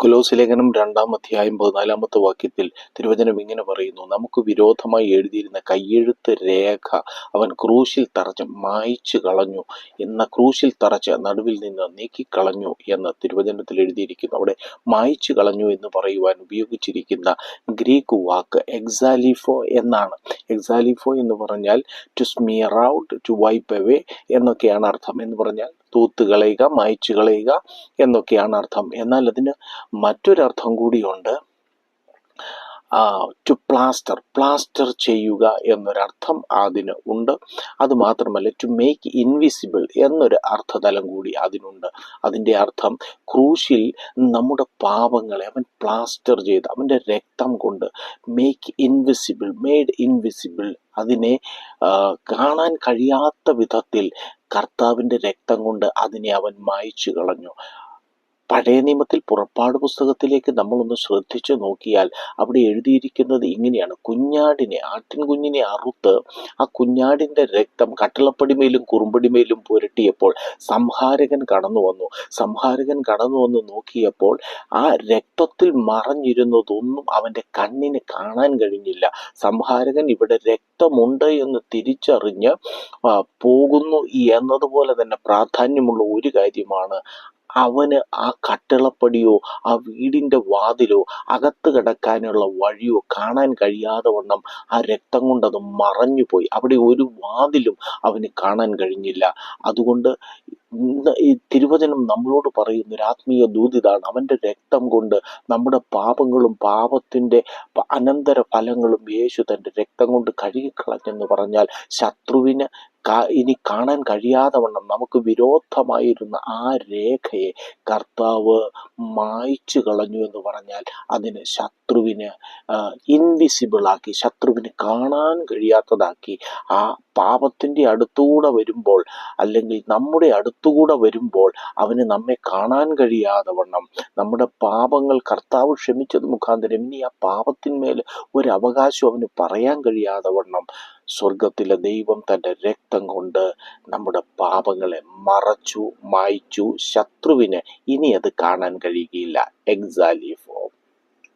കൊലോസ് ലേഖനം രണ്ടാം അധ്യായം പതിനാലാമത്തെ വാക്യത്തിൽ തിരുവചനം ഇങ്ങനെ പറയുന്നു നമുക്ക് വിരോധമായി എഴുതിയിരുന്ന കയ്യെഴുത്ത് രേഖ അവൻ ക്രൂശിൽ തറച്ച് മായ്ച്ചു കളഞ്ഞു. എന്ന ക്രൂശിൽ തറച്ച് നടുവിൽ നിന്ന് നീക്കിക്കളഞ്ഞു എന്ന് തിരുവചനത്തിൽ എഴുതിയിരിക്കുന്നു. അവിടെ മായ്ച്ചു കളഞ്ഞു എന്ന് പറയുവാൻ ഉപയോഗിച്ചിരിക്കുന്ന ഗ്രീക്ക് വാക്ക് എക്സാലിഫോ എന്നാണ്. എക്സാലിഫോ എന്ന് പറഞ്ഞാൽ to smear out to wipe away എന്നൊക്കെയാണ് അർത്ഥം. എന്ന് പറഞ്ഞാൽ തൂത്ത് കളയുക മായ്ച്ചു കളയുക എന്നൊക്കെയാണ് അർത്ഥം. എന്നാൽ അതിന് മറ്റൊരർത്ഥം കൂടിയുണ്ട്. ടു പ്ലാസ്റ്റർ പ്ലാസ്റ്റർ ചെയ്യുക എന്നൊരർത്ഥം അതിന് ഉണ്ട്. അത് മാത്രമല്ല ടു മേക്ക് ഇൻവിസിബിൾ എന്നൊരു അർത്ഥതലം കൂടി അതിനുണ്ട്. അതിന്റെ അർത്ഥം ക്രൂശിൽ നമ്മുടെ പാപങ്ങളെ അവൻ പ്ലാസ്റ്റർ ചെയ്ത് അവന്റെ രക്തം കൊണ്ട് മേക്ക് ഇൻവിസിബിൾ മെയ്ഡ് ഇൻവിസിബിൾ അതിനെ കാണാൻ കഴിയാത്ത വിധത്തിൽ കർത്താവിന്റെ രക്തം കൊണ്ട് അതിനെ അവൻ മായ്ച്ചു കളഞ്ഞു പഴയ നിയമത്തിൽ പുറപ്പാട് പുസ്തകത്തിലേക്ക് നമ്മളൊന്ന് ശ്രദ്ധിച്ചു നോക്കിയാൽ അവിടെ എഴുതിയിരിക്കുന്നത് ഇങ്ങനെയാണ്. കുഞ്ഞാടിനെ ആട്ടിൻ കുഞ്ഞിനെ അറുത്ത് ആ കുഞ്ഞാടിന്റെ രക്തം കട്ടളപ്പടിമേലും കുറുമ്പടിമേലും പുരട്ടിയപ്പോൾ സംഹാരകൻ കടന്നു വന്നു. സംഹാരകൻ കടന്നു വന്ന് നോക്കിയപ്പോൾ ആ രക്തത്തിൽ മറഞ്ഞിരുന്നതൊന്നും അവന്റെ കണ്ണിന് കാണാൻ കഴിഞ്ഞില്ല. സംഹാരകൻ ഇവിടെ രക്തമുണ്ട് എന്ന് തിരിച്ചറിഞ്ഞ് പോകുന്നു എന്നതുപോലെ തന്നെ പ്രാധാന്യമുള്ള ഒരു കാര്യമാണ് അവന് ആ കട്ടിളപ്പടിയോ ആ വീടിന്റെ വാതിലോ അകത്ത് കിടക്കാനുള്ള വഴിയോ കാണാൻ കഴിയാതെ വണ്ണം ആ രക്തം കൊണ്ടത് മറഞ്ഞുപോയി. അവിടെ ഒരു വാതിലും അവന് കാണാൻ കഴിഞ്ഞില്ല. അതുകൊണ്ട് ഈ തിരുവചനം നമ്മളോട് പറയുന്ന ഒരു ആത്മീയ ദൂതിതാണ്. അവന്റെ രക്തം കൊണ്ട് നമ്മുടെ പാപങ്ങളും പാപത്തിന്റെ അനന്തര ഫലങ്ങളും യേശു തന്റെ രക്തം കൊണ്ട് കഴുകിക്കളഞ്ഞെന്ന് പറഞ്ഞാൽ ശത്രുവിന് ഇനി കാണാൻ കഴിയാതെ വണ്ണം നമുക്ക് വിരോധമായിരുന്ന ആ രേഖയെ കർത്താവ് മായ്ച്ചു കളഞ്ഞു എന്ന് പറഞ്ഞാൽ അതിന് ശത്രുവിന് ഇൻവിസിബിൾ ആക്കി ശത്രുവിന് കാണാൻ കഴിയാത്തതാക്കി. ആ പാപത്തിന്റെ അടുത്തുകൂടെ വരുമ്പോൾ അല്ലെങ്കിൽ നമ്മുടെ അടുത്തുകൂടെ വരുമ്പോൾ അവന് നമ്മെ കാണാൻ കഴിയാതെ വണ്ണം. നമ്മുടെ പാപങ്ങൾ കർത്താവ് ക്ഷമിച്ചത് മുഖാന്തരം. ഇനി ആ പാപത്തിന്മേൽ ഒരു അവകാശം അവന് പറയാൻ കഴിയാതെ വണ്ണം. സ്വർഗത്തിലെ ദൈവം തന്റെ രക്തം കൊണ്ട് നമ്മുടെ പാപങ്ങളെ മറച്ചു മായ്ച്ചു ശത്രുവിന് ഇനി അത് കാണാൻ കഴിയുകയില്ല. എക്സാലിഫോ